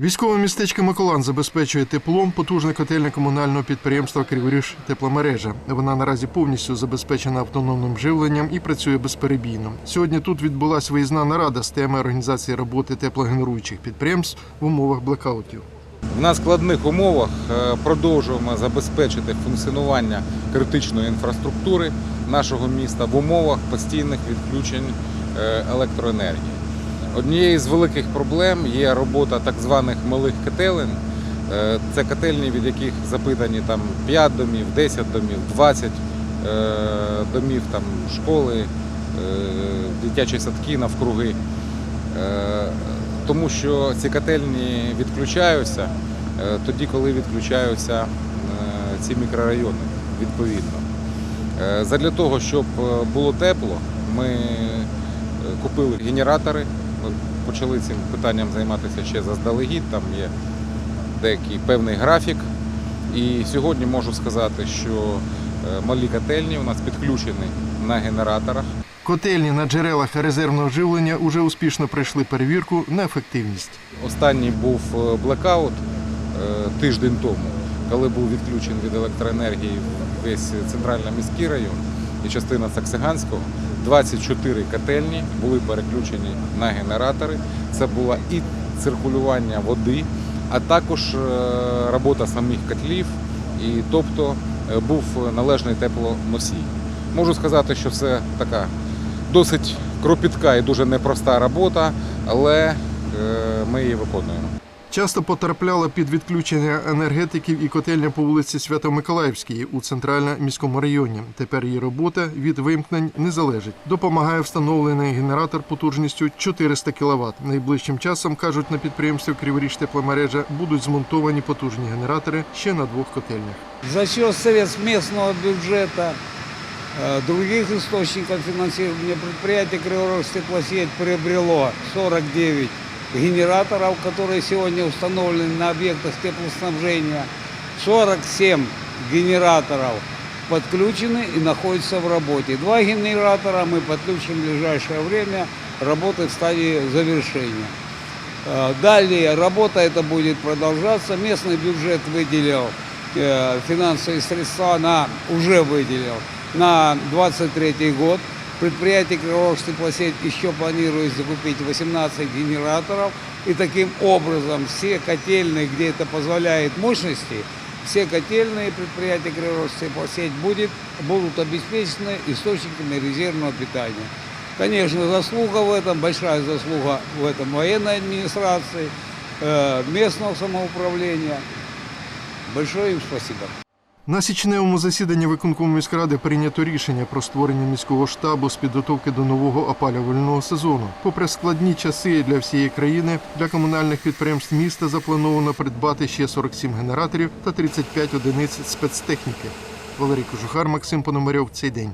Військове містечко Миколан забезпечує теплом потужне котельне комунального підприємства Криворіж тепломережа. Вона наразі повністю забезпечена автономним живленням і працює безперебійно. Сьогодні тут відбулася виїзна нарада з теми організації роботи теплогенеруючих підприємств в умовах блекаутів. В надскладних умовах е, продовжуємо забезпечити функціонування критичної інфраструктури нашого міста в умовах постійних відключень е, електроенергії. Однією з великих проблем є робота так званих малих котелень. Це котельні, від яких запитані там 5 домів, 10 домів, 20 е, домів, там школи, е, дитячі садки навкруги. Е, Тому що ці котельні відключаються тоді, коли відключаються ці мікрорайони відповідно. Задля того, щоб було тепло, ми купили генератори. Ми почали цим питанням займатися ще заздалегідь. Там є деякий певний графік. І сьогодні можу сказати, що е, малі котельні у нас підключені на генераторах. Котельні на джерелах резервного живлення уже успішно пройшли перевірку на ефективність. Останній був е, блекаут е, тиждень тому, коли був відключений від електроенергії весь центральний міський район і частина Саксиганського. 24 котельні були переключені на генератори. Це було і циркулювання води, а також е, робота самих котлів, і тобто е, був належний теплоносій. Можу сказати, що це така досить кропітка і дуже непроста робота, але е, ми її виконуємо. Часто потрапляла під відключення енергетиків і котельня по вулиці Свято-Миколаївській у центральному міському районі. Тепер її робота від вимкнень не залежить. Допомагає встановлений генератор потужністю 400 кВт. Найближчим часом кажуть на підприємстві Криворіж тепломережа будуть змонтовані потужні генератори ще на двох котельнях. За счет средств местного бюджета, э, других источников финансирования предприятие Криворогстеплосеть приобрело 49 генераторов, которые сегодня установлены на объектах теплоснабжения. 47 генераторов подключены и находятся в работе. Два генератора мы подключим в ближайшее время, работы в стадии завершения. Э, Далее работа эта будет продолжаться. Местный бюджет выделил э, финансовые средства на уже выделил на 23 год. Предприятие Кривогорсктеплосеть еще планирует закупить 18 генераторов. И таким образом все котельные, где это позволяет мощности, все котельные предприятия Кривогорсктеплосеть будет, будут обеспечены источниками резервного питания. Конечно, заслуга в этом, большая заслуга в этом военной администрации, э, местного самоуправления. Большое им спасибо. На січневому засіданні виконкому міськради прийнято рішення про створення міського штабу з підготовки до нового опалювального сезону. Попри складні часи для всієї країни, для комунальних підприємств міста заплановано придбати ще 47 генераторів та 35 одиниць спецтехніки. Валерій Кожухар, Максим Пономарьов. Цей день.